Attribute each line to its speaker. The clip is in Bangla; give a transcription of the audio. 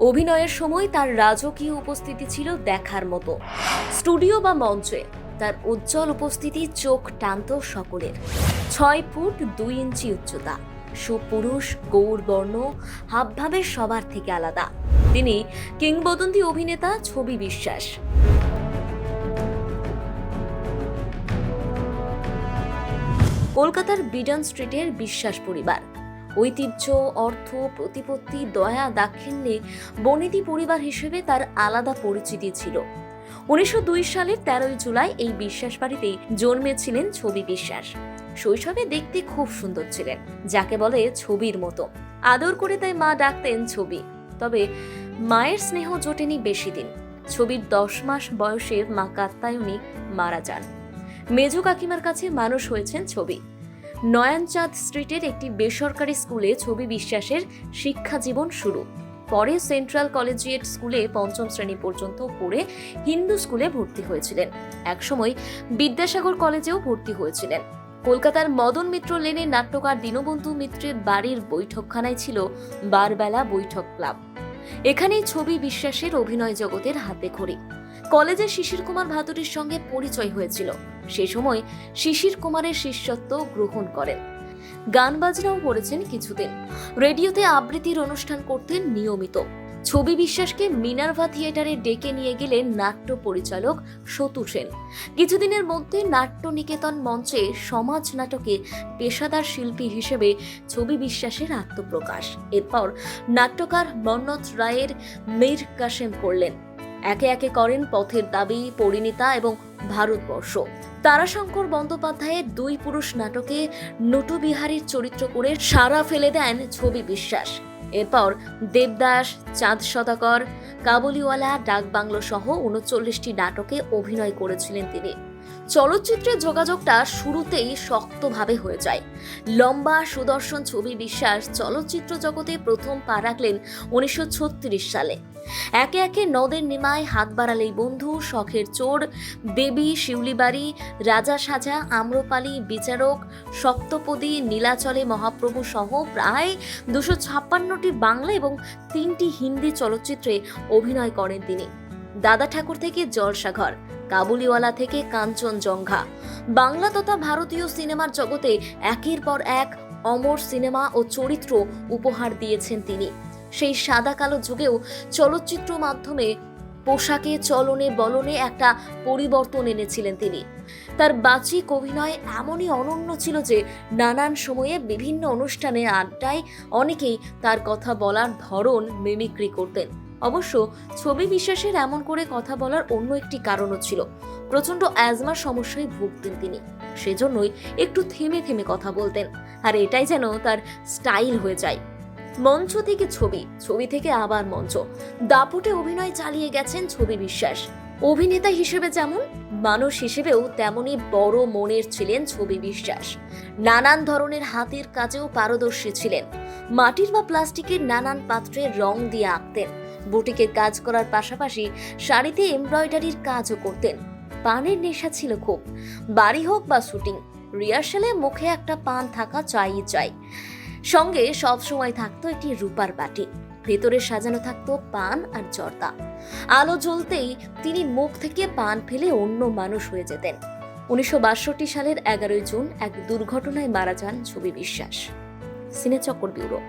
Speaker 1: অভিনয়ের সময় তার রাজকীয় উপস্থিতি ছিল দেখার মতো। স্টুডিও বা মঞ্চে তার উজ্জ্বল উপস্থিতি চোখ টানত সকলের। ছয় ফুট দুই ইঞ্চি উচ্চতা, সুপুরুষ গৌরবর্ণ হাবভাবে সবার থেকে আলাদা। তিনি কিংবদন্তি অভিনেতা ছবি বিশ্বাস। কলকাতার বিডন স্ট্রিটের বিশ্বাস পরিবার। ঐতিহ্য, অর্থ, প্রতিপত্তি, দয়া, দাক্ষিণ্যে বনেদি পরিবার হিসেবে তার আলাদা পরিচিতি ছিল। উনিশশো দুই সালের তেরোই জুলাই এই বিশ্বাস বাড়িতেই জন্মেছিলেন ছবি বিশ্বাস। শৈশবে দেখতে খুব সুন্দর ছিলেন, যাকে বলে ছবির মতো। আদর করে তাই মা ডাকতেন ছবি। তবে মায়ের স্নেহ জোটেনি বেশি দিন। ছবির দশ মাস বয়সে মা কাত্তায়নী মারা যান। মেজো কাকিমার কাছে মানুষ হয়েছেন ছবি। নয়নচাঁদ স্ট্রিটের একটি বেসরকারি স্কুলে ছবি বিশ্বাসের শিক্ষা জীবন শুরু। পরে সেন্ট্রাল কলেজিয়েট স্কুলে পঞ্চম শ্রেণি পর্যন্ত পড়ে হিন্দু স্কুলে ভর্তি হয়েছিলেন। একসময় বিদ্যাসাগর কলেজেও ভর্তি হয়েছিলেন। কলকাতার মদন মিত্র লেনে নাট্যকার দীনবন্ধু মিত্রের বাড়ির বৈঠকখানায় ছিল বারবেলা বৈঠক ক্লাব। এখানেই ছবি বিশ্বাসের অভিনয় জগতের হাতে খড়ি। কলেজে শিশির কুমার ভাদুরীর সঙ্গে পরিচয় হয়েছিল। সে সময় শিশির কুমারের শিষ্যত্ব গ্রহণ করেন। গান বাজনাও করেছেন কিছুদিন। রেডিওতে আবৃত্তির অনুষ্ঠান করতেন নিয়মিত। ছবি বিশ্বাসকে মিনার্ভা থিয়েটারে ডেকে নিয়ে গেলেন নাট্য পরিচালক সতু সেন। কিছুদিনের মধ্যে নাট্য নিকেতন মঞ্চে সমাজ নাটকে পেশাদার শিল্পী হিসেবে ছবি বিশ্বাসের আত্মপ্রকাশ। এরপর নাট্যকার মন্নত রায়ের মীর কাশেম করলেন। একে একে করেন পথের দাবি, পরিণীতা এবং ভারতবর্ষ। তারাশঙ্কর বন্দ্যোপাধ্যায়ের দুই পুরুষ নাটকে নটুবিহারীর চরিত্র করে সারা ফেলে দেন ছবি বিশ্বাস। এরপর দেবদাস, চাঁদ সদাকর কাবুলিওয়ালা, ডাকবাংলো সহ উনচল্লিশটি নাটকে অভিনয় করেছিলেন তিনি। চলচ্চিত্রের যোগাযোগটা শুরুতেই শক্তভাবে হয়ে যায়। লম্বা সুদর্শন ছবি বিশ্বাস চলচ্চিত্র জগতে প্রথম পা রাখলেন উনিশশো ছত্রিশ সালে। একে একে নদের নিমায় হাত বাড়ালেই বন্ধু, শখের চোর, দেবী, শিউলিবাড়ি, রাজা সাজা, আম্রপালি, বিচারক, সপ্তপদী, নীলাচলে মহাপ্রভু সহ প্রায় দুশো ছাপ্পান্নটি বাংলা এবং তিনটি হিন্দি চলচ্চিত্রে অভিনয় করেন তিনি। দাদা ঠাকুর থেকে জলসাঘর, কাবুলিওয়ালা থেকে কাঞ্চনজঙ্ঘা। বাংলা তথা ভারতীয় সিনেমার জগতে একের পর এক অমর সিনেমা ও চরিত্র উপহার দিয়েছেন তিনি। সেই সাদা কালো যুগেও চলচ্চিত্র মাধ্যমে পোশাকে, চলনে, বলনে একটা পরিবর্তন এনেছিলেন তিনি। তার বাচিক অভিনয় এমনই অনন্য ছিল যে, নানান সময়ে বিভিন্ন অনুষ্ঠানে আড্ডায় অনেকেই তার কথা বলার ধরন মিমিক্রি করতেন। অবশ্য ছবি বিশ্বাসের এমন করে কথা বলার অন্য একটি কারণও ছিল। প্রচণ্ড অ্যাজমার সমস্যায় ভুগতেন তিনি। সেজন্যই একটু থেমে থেমে কথা বলতেন। আর এটাই যেন তার স্টাইল হয়ে যায়। মঞ্চ থেকে ছবি ছবি থেকে আবার মঞ্চ। দাপুটে অভিনয় চালিয়ে গেছেন ছবি বিশ্বাস। অভিনেতা হিসেবে যেমন, মানুষ হিসেবেও তেমনি বড় মনের ছিলেন ছবি বিশ্বাস। নানান ধরনের হাতের কাজেও পারদর্শী ছিলেন। মাটির বা প্লাস্টিকের নানান পাত্রে রং দিয়ে আঁকতেন। বুটিকের কাজ করার পাশাপাশি শাড়িতে এমব্রয়ডারির কাজও করতেন। পানের নেশা ছিল খুব। বাড়ি হোক বা শুটিং, রিহার্সালে মুখে একটা পান থাকা চাই চাই। সঙ্গে সব সময় থাকতো একটি রূপার বাটি। ভেতরে সাজানো থাকতো পান আর জর্দা। আলো জ্বলতেই তিনি মুখ থেকে পান ফেলে অন্য মানুষ হয়ে যেতেন। উনিশশো বাষট্টি সালের এগারোই জুন এক দুর্ঘটনায় মারা যান ছবি বিশ্বাস। সিনেচক্কর ব্যুরো।